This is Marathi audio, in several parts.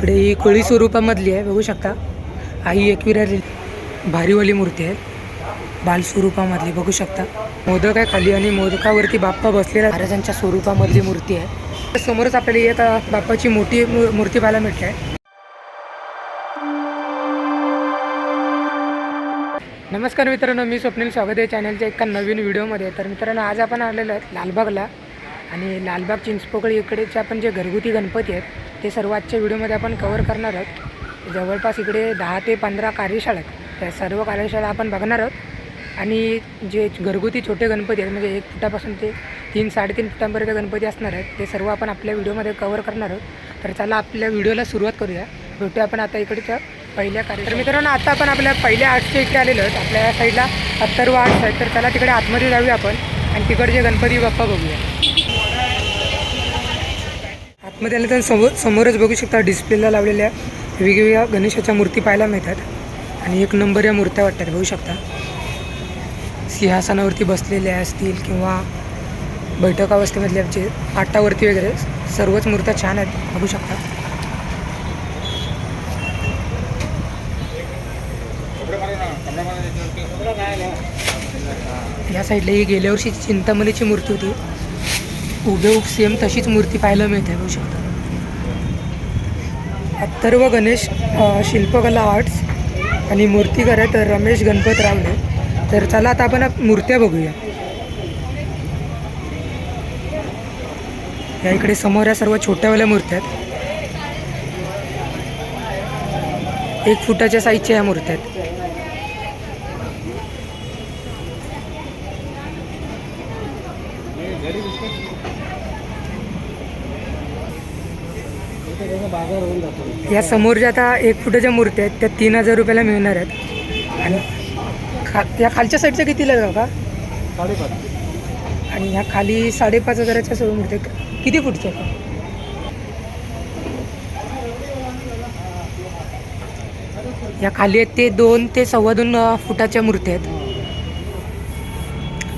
इकडे ही कोळी स्वरूपामधली आहे बघू शकता. आई एकविरा भारीवाली मूर्ती आहे. बाल स्वरूपामधली बघू शकता. मोदक आहे खाली आणि मोदकावरती बाप्पा बसलेला महाराजांच्या स्वरूपामधली मूर्ती आहे. समोरच आपल्याला एक बाप्पाची मोठी मू- मूर्ती पाहायला मिळते. आहे नमस्कार मित्रांनो मी स्वप्नील स्वागत आहे. चॅनलच्या एका नवीन व्हिडिओमध्ये. तर मित्रांनो आज आपण आलेलो आहेत लालबागला. आणि लालबाग चिंचपोकळी इकडेचे आपण जे घरगुती गणपती आहेत ते सर्व आजच्या व्हिडिओमध्ये आपण कवर करणार आहोत. जवळपास इकडे दहा ते पंधरा कार्यशाळा आहेत. त्या सर्व कार्यशाळा आपण बघणार आहोत. आणि जे घरगुती छोटे गणपती आहेत म्हणजे एक फुटापासून ते तीन साडेतीन फुटांपर्यंत गणपती असणार आहेत ते सर्व आपण आपल्या व्हिडिओमध्ये कवर करणार आहोत. तर चला आपल्या व्हिडिओला सुरुवात करूया. भेटूया आपण आता इकडच्या पहिल्या कार्य तर मित्रांनो आता आपण आपल्या पहिल्या आर्टच्या इकडे आलेलो आहोत. आपल्या या साईडला अत्तर्व आर्ट्स आहेत तर चला तिकडे आतमध्ये जाऊया आपण आणि तिकडचे गणपती बाप्पा बघूया. मग त्याला तर समोर समोरच बघू शकता डिस्प्लेला लावलेल्या वेगवेगळ्या गणेशाच्या मूर्ती पाहायला मिळतात. आणि एक नंबर या मूर्त्या वाटतात बघू शकता. सिंहासनावरती बसलेल्या असतील किंवा बैठकावस्थेमधल्या जे आटावरती वगैरे सर्वच मूर्त्या छान आहेत बघू शकता. या साईडला ही गेल्या वर्षी चिंतामणीची मूर्ती होती. उभे सेम तशीच मूर्ती पाहायला मिळते बघू शकता. अथर्व गणेश शिल्पकला आर्ट्स आणि मूर्तीकार तर रमेश गणपत रावले तर चला आता आपण मूर्त्या बघूया. या इकडे समोर या सर्व छोट्यावाल्या मूर्त्या आहेत. एक फुटाच्या साईजच्या या मूर्त्या आहेत. या समोर ज्या आता एक फुटाच्या मूर्त्या आहेत त्या तीन हजार रुपयाला मिळणार आहेत. आणि खा या खालच्या साईडच्या कितीला आहे का आणि ह्या खाली साडेपाच हजाराच्या सर्व मूर्त्या. किती फुटच्या आहेत? या खाली आहेत ते दोन ते सव्वा दोन फुटाच्या मूर्त्या आहेत.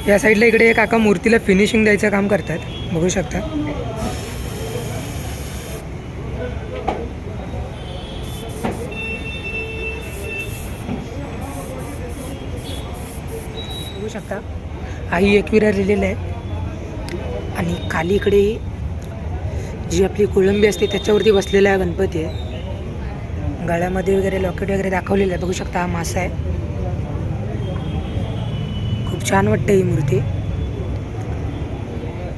या साईडला इकडे एक काका मूर्तीला फिनिशिंग द्यायचं काम करतात. बघू शकता. बघू शकता. आई एकविरा लिहिलेलं आहे. आणि खाली इकडे जी आपली कोळंबी असते त्याच्यावरती बसलेला आहे गणपती आहे. गळ्यामध्ये वगैरे लॉकेट वगैरे दाखवलेलं आहे. बघू शकता हा मासा आहे. छान वाटते ही मूर्ती.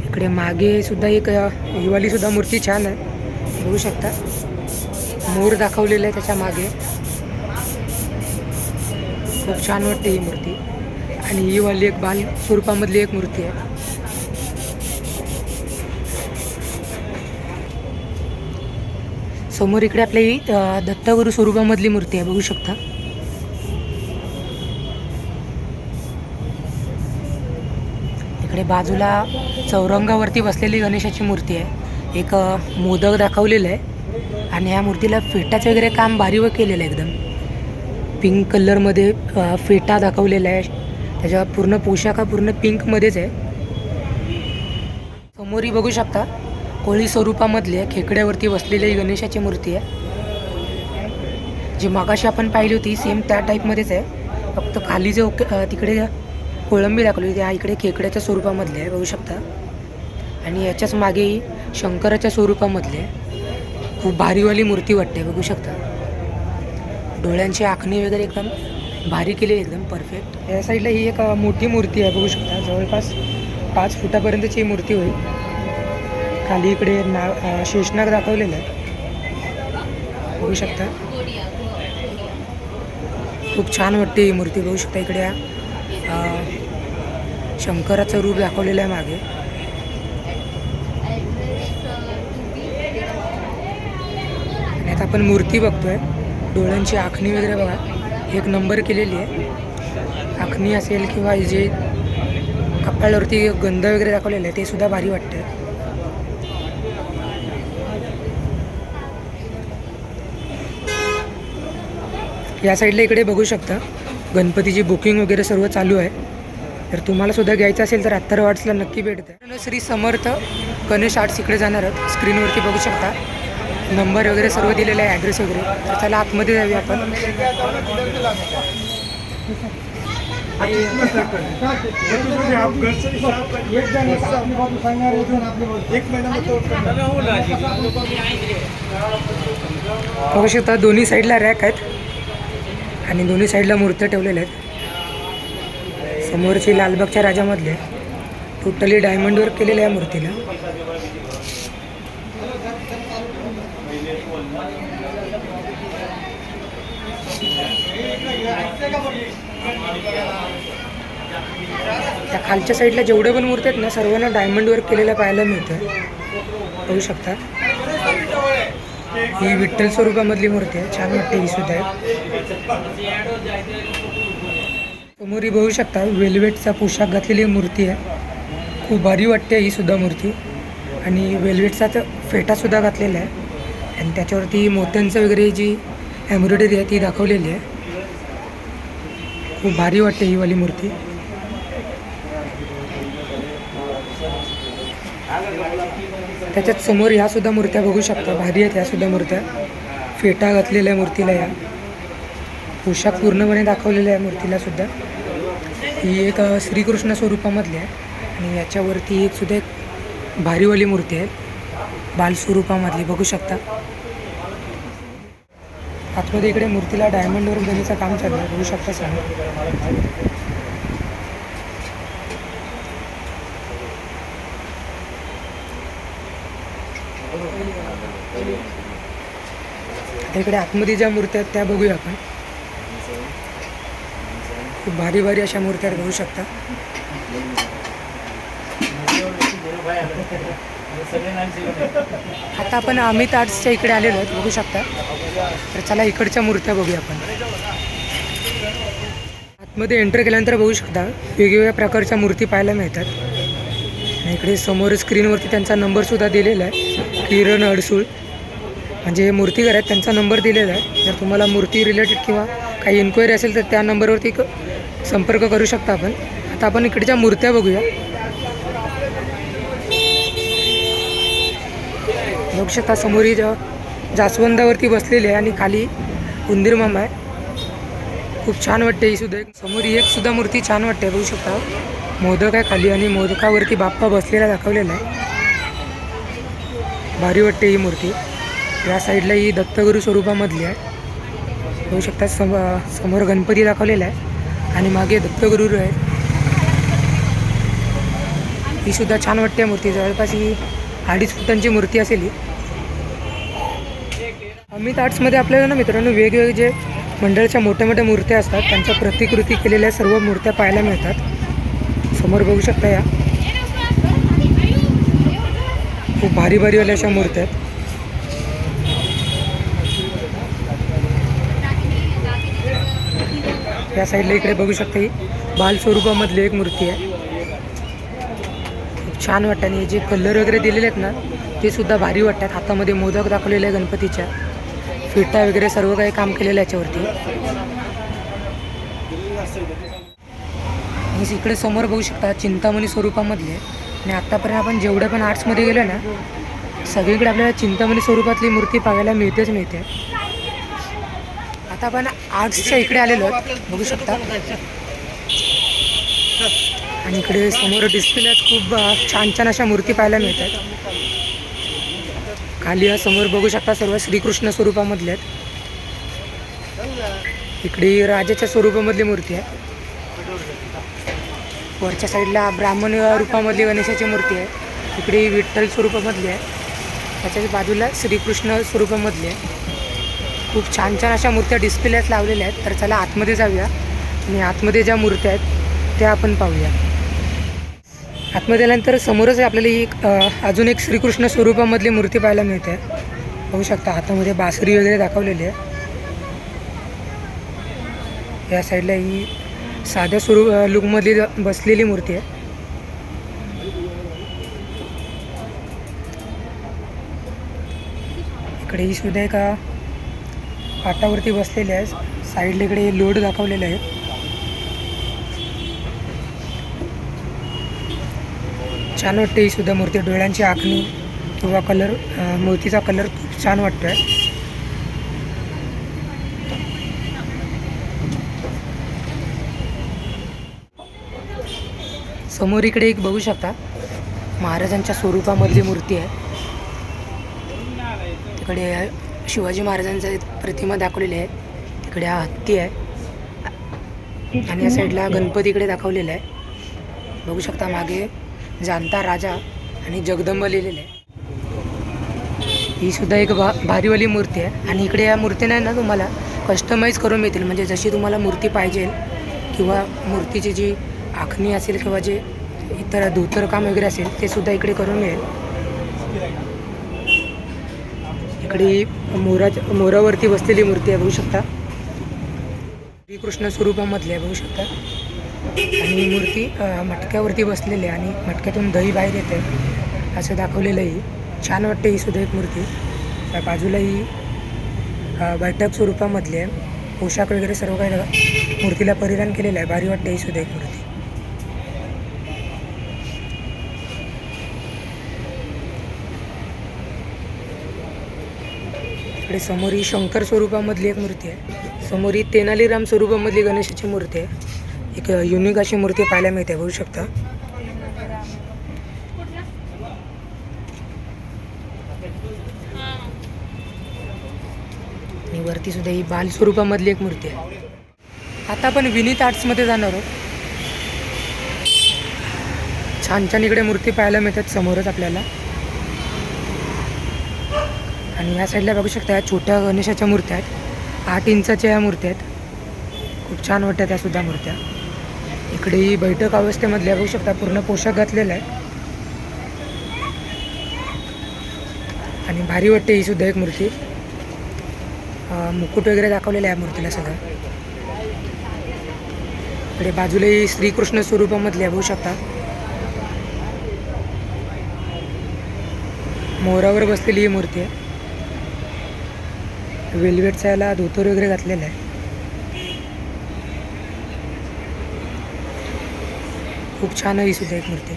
इकडे मागे सुद्धा एक हिवाली सुद्धा मूर्ती छान आहे. बघू शकता. मोर दाखवलेला आहे त्याच्यामागे. खूप छान वाटते ही मूर्ती. आणि ही वाली एक बाल स्वरूपामधली एक मूर्ती आहे. समोर इकडे आपल्या ही दत्तगुरु स्वरूपामधली मूर्ती आहे. बघू शकता. इकडे बाजूला चौरंगावरती बसलेली गणेशाची मूर्ती आहे. एक मोदक दाखवलेलं आहे. आणि या मूर्तीला फेटाचं वगैरे काम बारीव केलेलं आहे एकदम. पिंक कलरमध्ये फेटा दाखवलेला आहे. त्याच्या पूर्ण पोशाख हा पूर्ण पिंकमध्येच आहे. समोरही बघू शकता कोळी स्वरूपामधली आहे खेकड्यावरती बसलेली गणेशाची मूर्ती आहे. जी मागाशी आपण पाहिली होती सेम त्या टाईपमध्येच आहे. फक्त खाली जे ओके तिकडे कोळंबी दाखवली त्या इकडे खेकड्याच्या स्वरूपामधले आहे बघू शकता. आणि याच्याच मागेही शंकराच्या स्वरूपामधले खूप भारीवाली मूर्ती वाटते बघू शकता. डोळ्यांची आखणी वगैरे एकदम भारी केली एकदम परफेक्ट या साईडला ही एक मोठी मूर्ती आहे बघू शकता. जवळपास पाच फुटापर्यंतची ही मूर्ती होईल. खाली इकडे ना शेषनाग दाखवलेलं आहे. बघू शकता. खूप छान वाटते ही मूर्ती बघू शकता इकडे शंकराचं रूप दाखवलेलं आहे मागे. आणि आता आपण मूर्ती बघतोय. डोळ्यांची आखणी वगैरे बघा. एक नंबर केलेली आहे. आखणी असेल किंवा जे कपाळावरती गंध वगैरे दाखवलेलं आहे ते सुद्धा भारी वाटतं या साईडला इकडे बघू शकता. गणपतीची बुकिंग वगैरे सर्व चालू आहे. तर तुम्हाला सुद्धा घ्यायचं असेल तर अत्तर वाट्सला नक्की भेट द्या. श्री समर्थ गणेश आर्ट्स इकडे जाणार आहोत. स्क्रीनवरती बघू शकता. नंबर वगैरे सर्व दिलेला आहे ॲड्रेस वगैरे. तर चला आतमध्ये जाऊया आपण. बघू शकता दोन्ही साईडला रॅक आहेत. आणि दोन्ही साईडला मूर्त्या ठेवलेल्या आहेत. समोरची लालबागच्या राजामधले टोटली डायमंड वर्क केलेल्या आहे मूर्तीला. त्या खालच्या साईडला जेवढे पण मूर्ती आहेत ना सर्वांना डायमंड वर्क केलेलं पाहायला मिळतं. बघू शकता. ही विठ्ठल स्वरूपामधली मूर्ती आहे. छान वाटते ही सुद्धा. आहे समोर ही बघू शकता. वेल्वेटचा पोशाख घातलेली मूर्ती आहे. खूप भारी वाटते ही सुद्धा मूर्ती. आणि वेल्वेटचा तर फेटासुद्धा घातलेला आहे. आणि त्याच्यावरती मोत्यांचं वगैरे जी एम्ब्रॉयडरी आहे ती दाखवलेली आहे. खूप भारी वाटते ही वाली मूर्ती. त्याच्यात समोर ह्या सुद्धा मूर्त्या बघू शकता. भारी आहेत ह्या सुद्धा मूर्त्या. फेटा घातलेल्या मूर्तीला या. पोशाख पूर्णपणे दाखवलेला आहे मूर्तीला सुद्धा. ही एक श्रीकृष्ण स्वरूपामधली आहे आणि याच्यावरती एक सुद्धा एक भारीवाली मूर्ती आहे. बालस्वरूपामधली बघू शकता. आतमध्ये इकडे मूर्तीला डायमंडवर देण्याचं काम चाललं आहे बघू शकता समोर इकडे आतमध्ये ज्या मूर्त्या आहेत त्या बघूया आपण. खूप भारी भारी अशा मूर्त्या बघू शकता. आता आपण अमित आर्ट्सच्या इकडे आलेलो आहोत बघू शकता. तर चला इकडच्या मूर्त्या बघूया आपण. आतमध्ये एंटर केल्यानंतर बघू शकता वेगवेगळ्या प्रकारच्या मूर्ती पाहायला मिळतात. आणि इकडे समोर स्क्रीनवरती त्यांचा नंबरसुद्धा दिलेला आहे किरण अडसूळ. म्हणजे हे मूर्तीघर आहेत त्यांचा नंबर दिलेला आहे. जर तुम्हाला मूर्ती रिलेटेड किंवा काही इन्क्वायरी असेल तर त्या नंबरवरती संपर्क करू शकता आपण. आता आपण इकडच्या मूर्त्या बघूया. बघू शकता समोर ही जास्वंदावरती बसलेली आहे आणि खाली उंदीर मामा आहे. खूप छान वाटते ही सुद्धा. एक समोर ही एक सुद्धा मूर्ती छान वाटते बघू शकता. मोदक आहे खाली आणि मोदकावरती बाप्पा बसलेला दाखवलेला आहे. भारी वाटते ही मूर्ती. या साईडला ही दत्तगुरू स्वरूपामधली आहे. बघू शकता सम समोर गणपती दाखवलेला आहे. आणि मागे दत्तगुरुर आहे ही सुद्धा छान वाटते मूर्ती. जवळपास ही अडीच फुटांची मूर्ती असेल ही. अमित आर्ट्समध्ये आपल्याला ना मित्रांनो वेगवेगळे जे मंडळाच्या मोठ्या मोठ्या मूर्त्या असतात त्यांच्या प्रतिकृती केलेल्या सर्व मूर्त्या पाहायला मिळतात. समोर बघू शकता या. खूप भारी भारीवाल्या अशा मूर्त्या आहेत. या साईडला इकडे बघू शकता ही बाल स्वरूपामधली एक मूर्ती आहे. खूप छान वाटतं. आणि जे कलर वगैरे दिलेले आहेत ना ते सुद्धा भारी वाटतात. हातामध्ये मोदक दाखवलेले आहे गणपतीच्या. फिटा वगैरे सर्व काही काम केलेलं आहे याच्यावरती. इकडे समोर बघू शकता चिंतामणी स्वरूपामधले आणि आत्तापर्यंत आपण जेवढ्या पण आर्ट्समध्ये गेलो ना सगळीकडे आपल्याला चिंतामणी स्वरूपातली मूर्ती पाहायला मिळतेच मिळते. आता आपण आर्ट्सच्या इकडे आलेलो बघू शकता. आणि इकडे समोर डिस्प्लेत खूप छान छान अशा मूर्ती पाहायला मिळतात. खाली समोर बघू शकता सर्व श्रीकृष्ण स्वरूपामधले आहेत. इकडे राजाच्या स्वरूपामधली मूर्ती आहे. वरच्या साईडला ब्राह्मण रूपामधली गणेशाची मूर्ती आहे. इकडे विठ्ठल स्वरूपामधली आहे. त्याच्याच बाजूला श्रीकृष्ण स्वरूपामधली आहे. खूप छान छान अशा मूर्त्या डिस्प्लेच लावलेल्या आहेत. तर चला आतमध्ये जाऊया. आणि आतमध्ये ज्या मूर्त्या आहेत त्या आपण पाहूया. आतमध्ये आल्यानंतर समोरच आपल्याला ही एक, अजून एक श्रीकृष्ण स्वरूपामधली मूर्ती पाहायला मिळते. पाहू शकता हातामध्ये बासरी वगैरे दाखवलेली आहे. या साईडला ही साध्या स्वरूप लुकमधली बसलेली मूर्ती आहे. इकडे ही सुद्धा एका पाटावरती बसलेले आहे साईडला इकडे लोड दाखवलेले आहेत. छान वाटते ही सुद्धा मूर्ती. डोळ्यांची आखणी किंवा कलर मूर्तीचा कलर खूप छान वाटतो आहे समोर इकडे एक बघू शकता. महाराजांच्या स्वरूपामधली मूर्ती आहे. तिकडे शिवाजी महाराजांचा प्रतिमा दाखवलेली आहे. तिकडे हा हत्ती आहे. आणि या साईडला गणपतीकडे दाखवलेला आहे. बघू शकता मागे जाणता राजा आणि जगदंब लिहिलेलं आहे. ही सुद्धा एक भा भारीवाली मूर्ती आहे. आणि इकडे या मूर्तीने ना तुम्हाला कस्टमाइज करून मिळतील. म्हणजे जशी तुम्हाला मूर्ती पाहिजे किंवा मूर्तीची जी आखणी असेल किंवा जे इतर धोतर काम वगैरे असेल ते सुद्धा इकडे करून मिळेल. इकडे मोराच्या मोरावरती बसलेली मूर्ती आहे बघू शकता. श्रीकृष्ण स्वरूपामधली आहे बघू शकता. आणि मूर्ती मटक्यावरती बसलेली आहे आणि मटक्यातून दही बाहेर येते असं दाखवलेलं आहे. छान वाटते ही सुद्धा एक मूर्ती. त्या बाजूला ही बैठक स्वरूपामधली आहे. पोशाख वगैरे सर्व काही मूर्तीला परिधान केलेलं आहे. भारी वाटते ही सुद्धा एक मूर्ती. इकडे समोर ही शंकर स्वरूपामधली एक मूर्ती आहे. समोर ही तेनालीराम स्वरूपामधली गणेशाची मूर्ती आहे. एक युनिक अशी मूर्ती पाहायला मिळते बघू शकता. आणि वरती सुद्धा ही बाल स्वरूपामधली एक मूर्ती आहे. आता आपण विनीत आर्ट्समध्ये जाणार आहोत. छान छान इकडे मूर्ती पाहायला मिळतात समोरच आपल्याला. आणि या साईडला बघू शकता या छोट्या गणेशाच्या मूर्त्या आहेत. आठ इंचाच्या या मूर्त्या आहेत. खूप छान वाटतात त्या सुद्धा मूर्त्या. इकडे ही बैठक अवस्थेमधल्या बघू शकता पूर्ण पोशाख घातलेला आहे. आणि भारी वाटते ही सुद्धा एक मूर्ती. मुकुट वगैरे दाखवलेलं आहे या मूर्तीला सगळं. इकडे बाजूला ही श्रीकृष्ण स्वरूपामधल्या बघू शकता. मोरावर बसलेली ही मूर्ती आहे. वेल्वेटचा याला धोतर वगैरे घातलेला आहे. खूप छान आहे ही सुद्धा एक मूर्ती.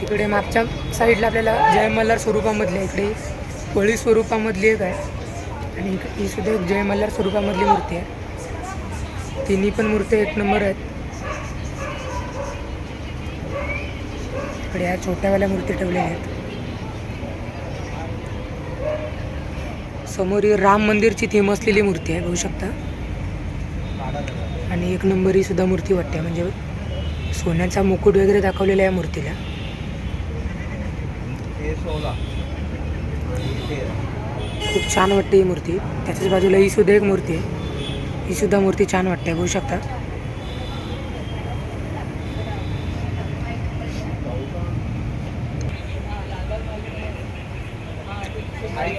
तिकडे मागच्या साईडला आपल्याला जय मल्हार स्वरूपामधली आहे. इकडे कोळी स्वरूपामधली एक आहे. आणि इक- ही सुद्धा एक जय मल्हार स्वरूपामधली मूर्ती आहे. तिन्ही पण मूर्त्या एक नंबर आहेत. इकडे या छोट्यावाल्या मूर्ती ठेवलेल्या आहेत. समोर ही राम मंदिरची थीम असलेली मूर्ती आहे बघू शकता. आणि एक नंबर ही सुद्धा मूर्ती वाटते म्हणजे सोन्याचा मुकुट वगैरे दाखवलेला आहे मूर्तीला. खूप छान वाटते ही मूर्ती. त्याच्याच बाजूला ही सुद्धा एक मूर्ती आहे. ही सुद्धा मूर्ती छान वाटते बघू शकता.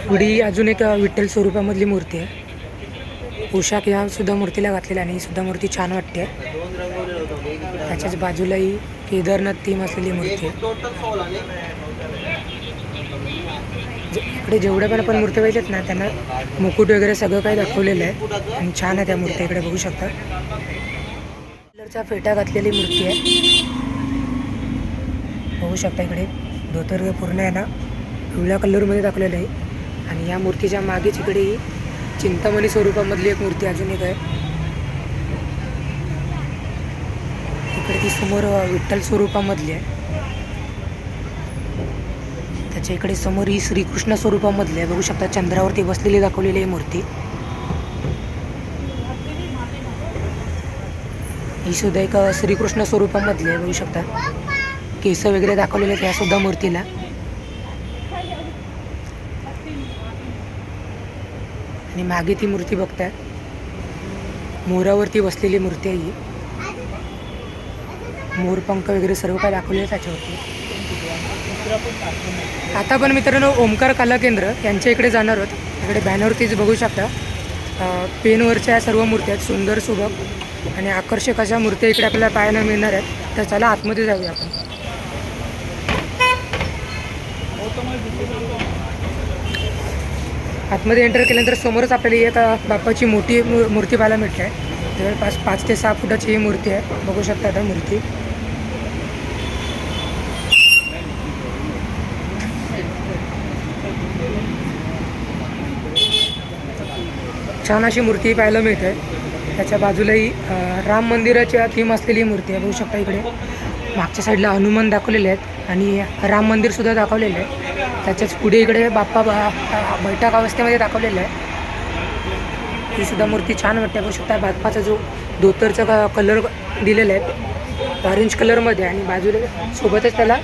पुढी अजून एक विठ्ठल स्वरूपामधली मूर्ती आहे. पोशाख या सुद्धा मूर्तीला घातलेला आणि ही सुद्धा मूर्ती छान वाटते. त्याच्याच बाजूला ही केदारनाथ थीम असलेली मूर्ती आहे. इकडे जेवढ्या पण आपण मूर्ती पाहिजेत ना त्यांना मुकुट वगैरे सगळं काही दाखवलेलं आहे. आणि छान आहे त्या मूर्ती इकडे बघू शकता. कलरचा फेटा घातलेली मूर्ती आहे. बघू शकता इकडे. धोतर पूर्ण आहे ना. पिवळ्या कलरमध्ये दाखवलेलं आहे. आणि या मूर्तीच्या मागेच इकडे ही चिंतामणी स्वरूपामधली एक मूर्ती अजून एक आहे. तिकडे ती समोर विठ्ठल स्वरूपामधली आहे. त्याच्या इकडे समोर ही श्रीकृष्ण स्वरूपामधली आहे. बघू शकता चंद्रावरती बसलेली दाखवलेली आहे मूर्ती. ही सुद्धा एक श्रीकृष्ण स्वरूपामधली आहे बघू शकता. केस वगैरे दाखवलेले आहेत या सुद्धा मूर्तीला. आणि मागे ती मूर्ती बघताय. मोरावरती बसलेली मूर्ती आहे ही. मोरपंख वगैरे सर्व काय दाखवले त्याच्यावरती. आता पण मित्रांनो ओमकार कला केंद्र यांच्या इकडे जाणार आहोत. इकडे बॅनरवरतीच बघू शकता. पेनवरच्या या सर्व मूर्त्या आहेत. सुंदर सुबक आणि आकर्षक अशा मूर्त्या इकडे आपल्याला पाहायला मिळणार आहेत. तर चला आतमध्ये जाऊया आपण. आतमध्ये एंटर केल्यानंतर समोरच आपल्याला एक आता बाप्पाची मोठी मू मूर्ती पाहायला मिळते. जवळपास पाच ते सहा फुटाची ही मूर्ती आहे. बघू शकता आता मूर्ती. छान अशी मूर्ती पाहायला मिळते. त्याच्या बाजूलाही राम मंदिराच्या थीम असलेली मूर्ती आहे. बघू शकता इकडे. मागच्या साईडला हनुमान दाखवलेले आहेत. आणि राम मंदिरसुद्धा दाखवलेलं आहे त्याच्याच पुढे इकडे बाप्पा बैठक अवस्थेमध्ये दाखवलेलं आहे. ही सुद्धा मूर्ती छान वाटते. बघू शकता बाप्पाचा जो धोतरचा कलर दिलेला आहे ऑरेंज कलरमध्ये आणि बाजूला सोबतच त्याला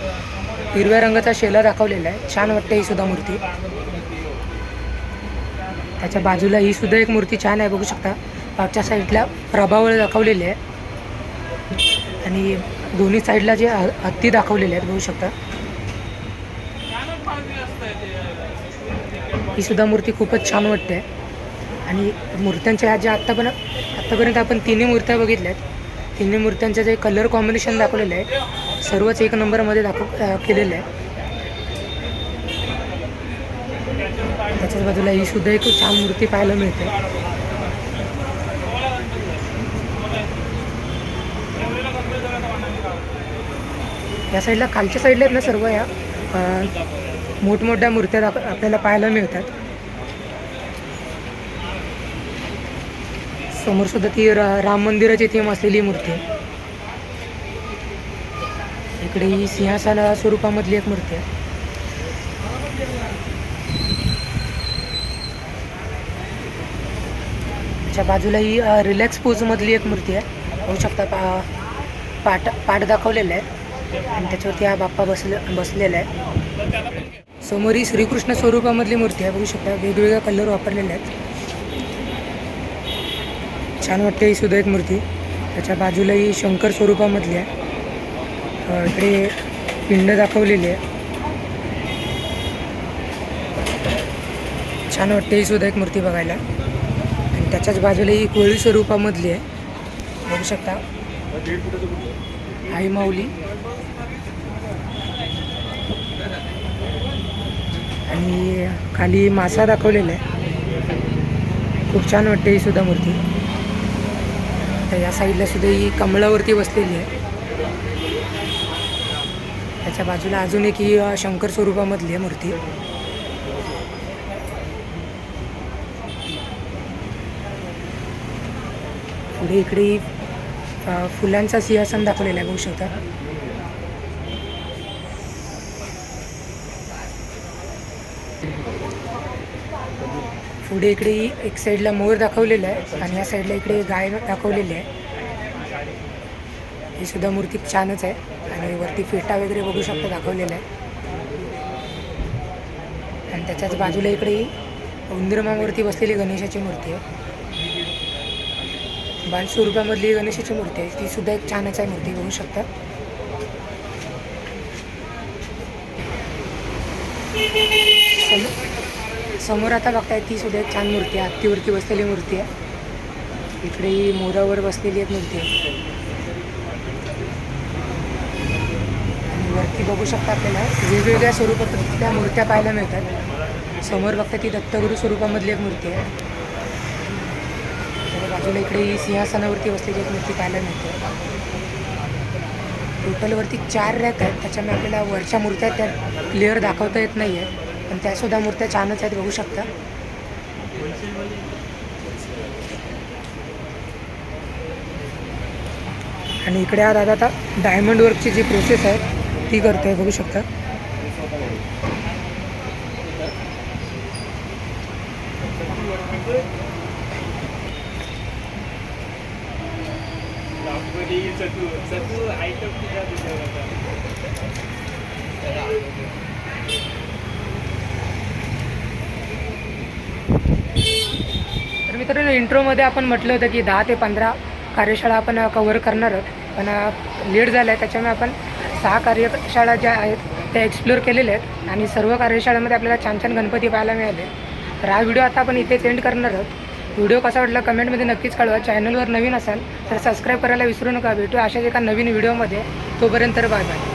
हिरव्या रंगाचा शेला दाखवलेला आहे. छान वाटते ही सुद्धा मूर्ती. त्याच्या बाजूला ही सुद्धा एक मूर्ती छान आहे बघू शकता. मागच्या साईडला प्रभावळ दाखवलेली आहे. आणि दोन्ही साईडला जे ह- हत्ती दाखवलेले आहेत बघू शकता. ही सुद्धा मूर्ती खूपच छान वाटते. आणि मूर्त्यांच्या ह्या ज्या आत्तापर्यंत आत्तापर्यंत आपण तिन्ही मूर्त्या बघितल्या आहेत तिन्ही मूर्त्यांचं जे कलर कॉम्बिनेशन दाखवलेलं आहे सर्वच एक नंबरमध्ये दाखव केलेलं आहे. त्याच्याच बाजूला ही सुद्धा एक छान मूर्ती पाहायला मिळते. या साईडला खालच्या साईडला आहेत ना सर्व या मोठमोठ्या मूर्त्या आपल्याला पाहायला मिळतात. समोर सुद्धा ती रा राम मंदिराची थीम असलेली मूर्ती आहे. इकडे ही सिंहासन स्वरूपामधली एक मूर्ती आहे. त्याच्या बाजूला ही रिलॅक्स पोजमधली एक मूर्ती आहे. होऊ शकता पा पाट पाठ दाखवलेलं आहे. आणि त्याच्यावरती हा बाप्पा बसले बसलेला आहे. समोर ही श्रीकृष्ण स्वरूपामधली मूर्ती आहे. बघू शकता वेगवेगळ्या कलर वापरलेले आहेत. छान वाटते ही सुद्धा एक मूर्ती. त्याच्या बाजूला ही शंकर स्वरूपामधली आहे. इकडे पिंड दाखवलेली आहे. छान वाटते ही सुद्धा एक मूर्ती बघायला. आणि त्याच्याच बाजूला ही कोळी स्वरूपामधली आहे. बघू शकता. आई माऊली. आणि खाली मासा दाखवलेला आहे. खूप छान वाटते ही सुद्धा मूर्ती. तर या साईडला सुद्धा ही कमळावरती बसलेली आहे. त्याच्या बाजूला अजून एक ही शंकर स्वरूपामधली आहे मूर्ती. पुढे इकडे फुलांचा सिंहासन दाखवलेला आहे बघू शकता. पुढे इकडे एक साईडला मोर दाखवलेला आहे आणि या साईडला इकडे गाय दाखवलेली आहे. ही सुद्धा मूर्ती छानच आहे आणि वरती फेटा वगैरे बघू शकता दाखवलेला आहे. आणि त्याच्याच बाजूला इकडे ही बसलेली गणेशाची मूर्ती आहे. बाल स्वरूपामधली गणेशाची मूर्ती आहे. ती सुद्धा एक छानच आहे मूर्ती बघू शकता. हॅलो समोर आता बघताय ती सुद्धा एक छान मूर्ती आहे. हत्तीवरती बसलेली मूर्ती आहे. इकडे ही मोरावर बसलेली एक मूर्ती आहे. आणि वरती बघू शकता आपल्याला वेगवेगळ्या स्वरूपात त्या मूर्त्या पाहायला मिळतात. समोर बघता ती दत्तगुरू स्वरूपामधली एक मूर्ती आहे. बाजूला इकडे ही सिंहासनावरती बसलेली एक मूर्ती पाहायला मिळते. टोटलवरती चार रॅक आहेत. त्याच्यामुळे आपल्याला वरच्या मूर्त्या त्या क्लिअर दाखवता येत नाही आहे पण त्यासुद्धा मूर्त्या छानच आहेत बघू शकता. आणि इकडे हा दादा आता डायमंड वर्कची जी प्रोसेस आहे ती करतोय बघू शकता. तर मित्रांनो इंट्रोमध्ये आपण म्हटलं होतं की दहा ते पंधरा कार्यशाळा आपण कवर करणार आहोत. पण लेट झालं आहे त्याच्यामुळे आपण सहा कार्यशाळा ज्या आहेत त्या एक्सप्लोअर केलेल्या आहेत. आणि सर्व कार्यशाळेमध्ये आपल्याला छान छान गणपती पाहायला मिळाले. तर हा व्हिडिओ आता आपण इथेच एंड करणार आहोत. व्हिडिओ कसा वाटला कमेंटमध्ये नक्कीच कळवा. चॅनलवर नवीन असाल तर सबस्क्राईब करायला विसरू नका. भेटू अशाच एका नवीन व्हिडिओमध्ये तोपर्यंत बाय बाय